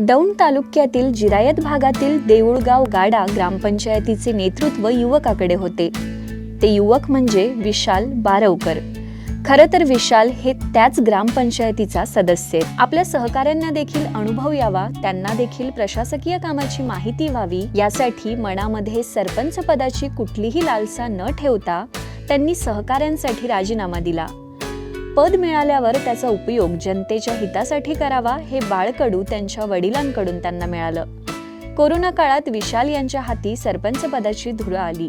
दौंड तालुक्यातील जिरायत भागातील देऊळगाव गाडा ग्रामपंचायतीचे नेतृत्व युवकाकडे होते. ते युवक म्हणजे विशाल बारवकर. खरं तर विशाल हे त्याच ग्रामपंचायतीचा सदस्य आहेत. आपल्या सहकाऱ्यांना देखील अनुभव यावा त्यांना देखील प्रशासकीय कामाची माहिती व्हावी यासाठी मनामध्ये सरपंच पदाची कुठलीही लालसा न ठेवता त्यांनी सहकाऱ्यांसाठी राजीनामा दिला. पद मिळाल्यावर त्याचा उपयोग जनतेच्या हितासाठी करावा हे बाळकडू त्यांच्या वडिलांकडून त्यांना मिळालं. कोरोना काळात विशाल यांच्या हाती सरपंच पदाची धुळं आली.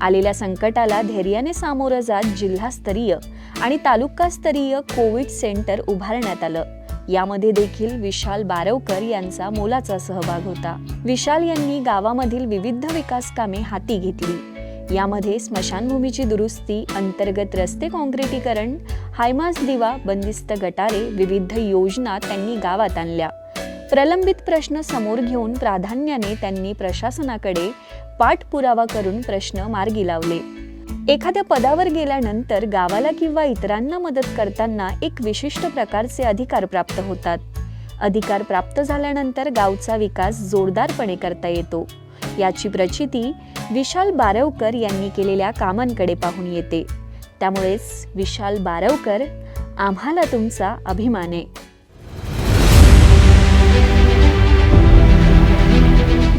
आलेल्या संकटाला धैर्याने सामोरं जात जिल्हास्तरीय आणि तालुकास्तरीय कोविड सेंटर उभारण्यात आलं. यामध्ये देखील विशाल बारवकर यांचा मोलाचा सहभाग होता. विशाल यांनी गावामधील विविध विकास कामे हाती घेतली. यामध्ये स्मशानभूमीची दुरुस्ती अंतर्गत रस्ते काँक्रिटीकरण हायमास दिवा बंदिस्त गटारे विविध योजना त्यांनी गावात आणल्या. प्रलंबित प्रश्न समोर घेऊन प्राधान्याने त्यांनी प्रशासनाकडे पाठपुरावा करून प्रश्न मार्गी लावले. एखाद्या पदावर गेल्यानंतर गावाला किंवा इतरांना मदत करताना एक विशिष्ट प्रकारचे अधिकार प्राप्त होतात. अधिकार प्राप्त झाल्यानंतर गावचा विकास जोरदारपणे करता येतो. याची प्रचिती विशाल बारवकर यांनी केलेल्या कामांकडे पाहून येते. त्यामुळेच विशाल बारवकर आम्हाला तुमचा अभिमान. आहे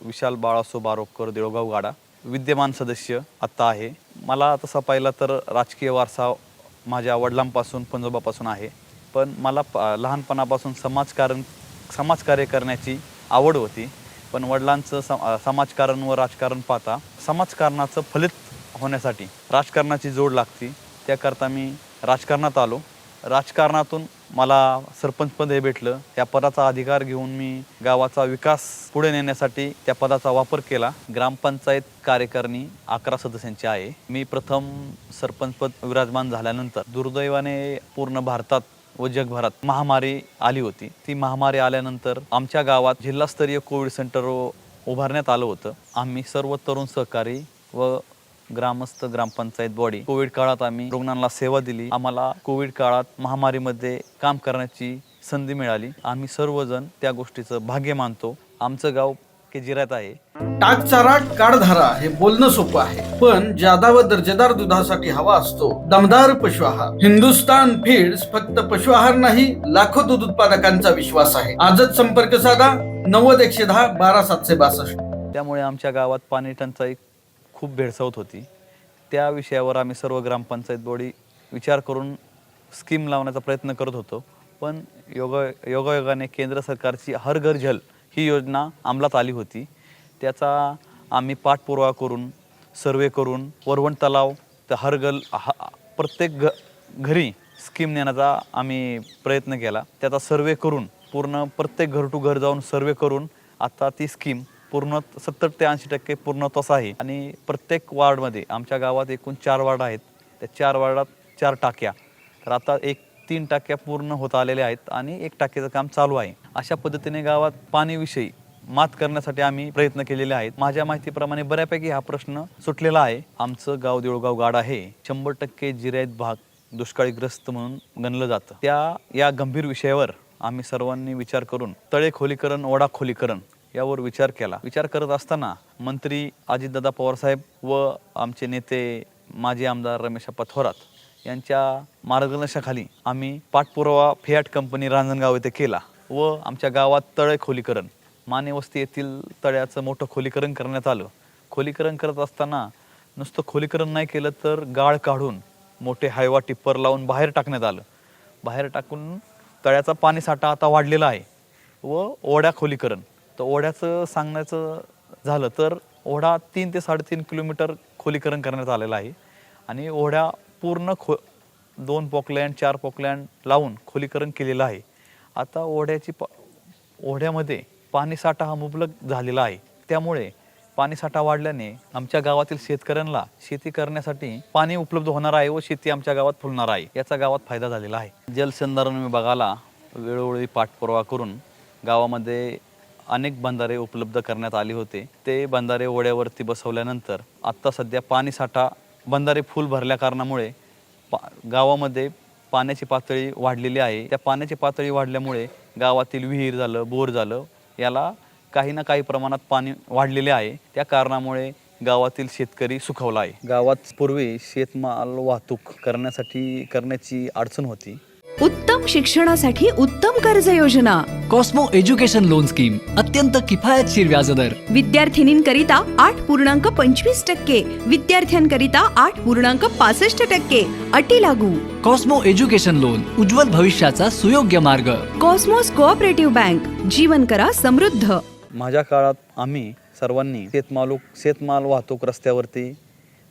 विशाल बाळासो बारोकर देळगाव गाडा. विद्यमान सदस्य आत्ता आहे. मला तसा पाहिला तर राजकीय वारसा माझ्या वडिलांपासून पंजोबापासून आहे. पण मला प लहानपणापासून समाजकारण समाजकार्य करण्याची आवड होती. पण वडिलांचं सम समाजकारण व राजकारण पाहता समाजकारणाचं फलित होण्यासाठी राजकारणाची जोड लागती. त्याकरता मी राजकारणात आलो. राजकारणातून मला सरपंचपद हे भेटलं. त्या पदाचा अधिकार घेऊन मी गावाचा विकास पुढे नेण्यासाठी त्या पदाचा वापर केला. ग्रामपंचायत कार्यकारिणी अकरा सदस्यांची आहे. मी प्रथम सरपंचपद विराजमान झाल्यानंतर दुर्दैवाने पूर्ण भारतात व जगभरात महामारी आली होती. ती महामारी आल्यानंतर आमच्या गावात जिल्हास्तरीय कोविड सेंटर उभारण्यात आलं होतं. आम्ही सर्व तरुण सहकारी व ग्रामस्थ ग्रामपंचायत बॉडी कोविड काळात आम्ही रुग्णांना सेवा दिली. आम्हाला कोविड काळात महामारीमध्ये काम करण्याची संधी मिळाली. आम्ही सर्वजण त्या गोष्टीचं भाग्य मानतो. आमचं गाव केजिरात आहे. टाक चारा काढधारा हे बोलणं सोपं आहे. पण जादा व दर्जेदार दुधासाठी हवा असतो दमदार पशु आहार. हिंदुस्तान फीड्स फक्त पशु आहार नाही लाखो दूध उत्पादकांचा विश्वास आहे. आजच संपर्क साधा नव्वद एकशे दहा बारा सातशे बासष्ट. त्यामुळे आमच्या गावात पाणी टंचाई खूप भेडसावत होती. त्या विषयावर आम्ही सर्व ग्रामपंचायत बॉडी विचार करून स्कीम लावण्याचा प्रयत्न करत होतो. पण योगा योगायोगाने केंद्र सरकारची हर घर जल ही योजना अंमलात आली होती. त्याचा आम्ही पाठपुरावा करून सर्वे करून वरवण तलाव तर हर गल हा प्रत्येक घ घरी स्कीम नेण्याचा आम्ही प्रयत्न केला. त्याचा सर्वे करून पूर्ण प्रत्येक घर टू घर जाऊन सर्वे करून आता ती स्कीम पूर्ण सत्तर ते ऐंशी टक्के पूर्ण आहे. आणि प्रत्येक वार्डमध्ये आमच्या गावात एकूण चार वार्ड आहेत. त्या चार वार्डात चार टाक्या. तर आता एक तीन टाक्या पूर्ण होत आलेल्या आहेत आणि एक टाक्याचं काम चालू आहे. अशा पद्धतीने गावात पाणीविषयी मात करण्यासाठी आम्ही प्रयत्न केलेले आहेत. माझ्या माहितीप्रमाणे बऱ्यापैकी हा प्रश्न सुटलेला आहे. आमचं गाव देऊळगाव गाड आहे. शंभर टक्के जिरायत भाग दुष्काळीग्रस्त म्हणून गणलं जातं. त्या या गंभीर विषयावर आम्ही सर्वांनी विचार करून तळे खोलीकरण ओढा खोलीकरण यावर विचार केला. विचार करत असताना मंत्री अजितदादा पवारसाहेब व आमचे नेते माजी आमदार रमेशप्पा थोरात यांच्या मार्गदर्शनाखाली आम्ही पाठपुरावा फियाट कंपनी रांजणगाव येथे केला व आमच्या गावात तळे खोलीकरण माने वस्ती येथील तळ्याचं मोठं खोलीकरण करण्यात आलं. खोलीकरण करत असताना नुसतं खोलीकरण नाही केलं तर गाळ काढून मोठे हायवा टिप्पर लावून बाहेर टाकण्यात आलं. बाहेर टाकून तळ्याचा पाणीसाठा आता वाढलेला आहे व ओढ्या खोलीकरण तर ओढ्याचं सांगण्याचं झालं तर ओढा तीन ते साडेतीन किलोमीटर खोलीकरण करण्यात आलेलं आहे. आणि ओढ्या पूर्ण खो दोन पॉकलँड चार पॉकलँड लावून खोलीकरण केलेलं आहे. आता ओढ्याची पा ओढ्यामध्ये पाणीसाठा हा मुबलक झालेला आहे. त्यामुळे पाणीसाठा वाढल्याने आमच्या गावातील शेतकऱ्यांना शेती करण्यासाठी पाणी उपलब्ध होणार आहे व शेती आमच्या गावात फुलणार आहे. याचा गावात फायदा झालेला आहे. जलसंधारण विभागाला वेळोवेळी पाठपुरावा करून गावामध्ये अनेक बंधारे उपलब्ध करण्यात आले होते. ते बंधारे ओढ्यावरती बसवल्यानंतर आत्ता सध्या पाणीसाठा बंधारे फुल भरल्या कारणामुळे पा गावामध्ये पाण्याची पातळी वाढलेली आहे. त्या पाण्याची पातळी वाढल्यामुळे गावातील विहीर झालं बोर झालं याला काही ना काही प्रमाणात पाणी वाढलेले आहे. त्या कारणामुळे गावातील शेतकरी सुखवला आहे. गावात पूर्वी शेतमाल वाहतूक करण्यासाठी करण्याची अडचण होती. उत्तम शिक्षणासाठी उत्तम कर्ज योजना कॉस्मो एज्युकेशन लोन स्कीम अत्यंत किफायतशीर व्याजदर. विद्यार्थिनींकरिता आठ पूर्णांक पंचवीस टक्के विद्यार्थ्यांकरिता आठ पूर्णांक पासष्ट टक्के अटी लागू. कॉस्मो एज्युकेशन लोन उज्ज्वल भविष्याचा सुयोग्य मार्ग. कॉस्मोस कोऑपरेटिव्ह बँक जीवन करा समृद्ध. माझ्या काळात आम्ही सर्वांनी शेतमाल शेतमाल वाहतूक रस्त्यावरती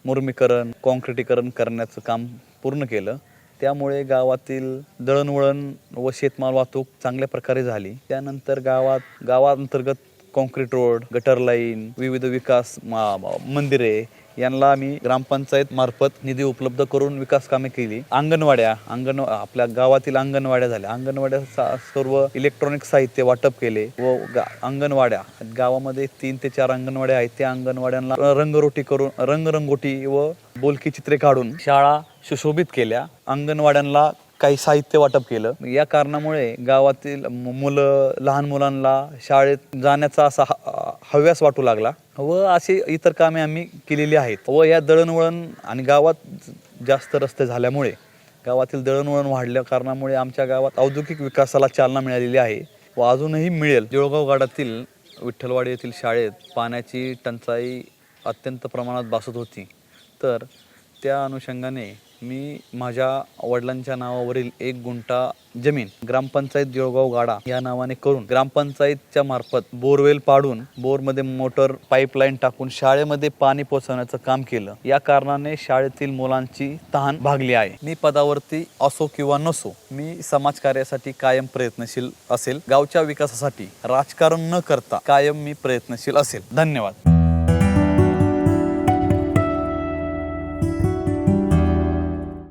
मुर्मीकरण कॉन्क्रिटीकरण करण्याचं काम पूर्ण केलं. त्यामुळे गावातील दळणवळण व शेतमाल वाहतूक चांगल्या प्रकारे झाली. त्यानंतर गावात गावांतर्गत कॉन्क्रीट रोड गटर लाईन विविध विकास मा- मंदिरे यांना आम्ही ग्रामपंचायत मार्फत निधी उपलब्ध करून विकास कामे केली. अंगणवाड्या अंगण आपल्या गावातील अंगणवाड्या झाल्या. अंगणवाड्या सर्व इलेक्ट्रॉनिक साहित्य वाटप केले व गा- अंगणवाड्या. गावामध्ये तीन ते चार अंगणवाड्या आहेत. त्या अंगणवाड्यांना रंगरोटी करून रंगरंगोटी व बोलकी चित्रे काढून शाळा सुशोभित केल्या. अंगणवाड्यांना काही साहित्य वाटप केलं. या कारणामुळे गावातील मुलं लहान मुलांना शाळेत जाण्याचा असा हव्यास वाटू लागला व अशी इतर कामे आम्ही केलेली आहेत. व या दळणवळण आणि गावात जास्त रस्ते झाल्यामुळे गावातील दळणवळण वाढल्या कारणामुळे आमच्या गावात औद्योगिक विकासाला चालना मिळालेली आहे व अजूनही मिळेल. जळगाव गाडातील विठ्ठलवाडी येथील शाळेत पाण्याची टंचाई अत्यंत प्रमाणात भासत होती. तर त्या अनुषंगाने मी माझ्या वडिलांच्या नावावरील एक गुंठा जमीन ग्रामपंचायत जळगाव गाडा या नावाने करून ग्रामपंचायतच्या मार्फत बोरवेल पाडून बोरमध्ये मोटर पाईपलाईन टाकून शाळेमध्ये पाणी पोहोचवण्याचं काम केलं. या कारणाने शाळेतील मुलांची तहान भागली आहे. मी पदावरती असो किंवा नसो मी समाजकार्यासाठी कायम प्रयत्नशील असेल. गावच्या विकासासाठी राजकारण न करता कायम मी प्रयत्नशील असेल. धन्यवाद.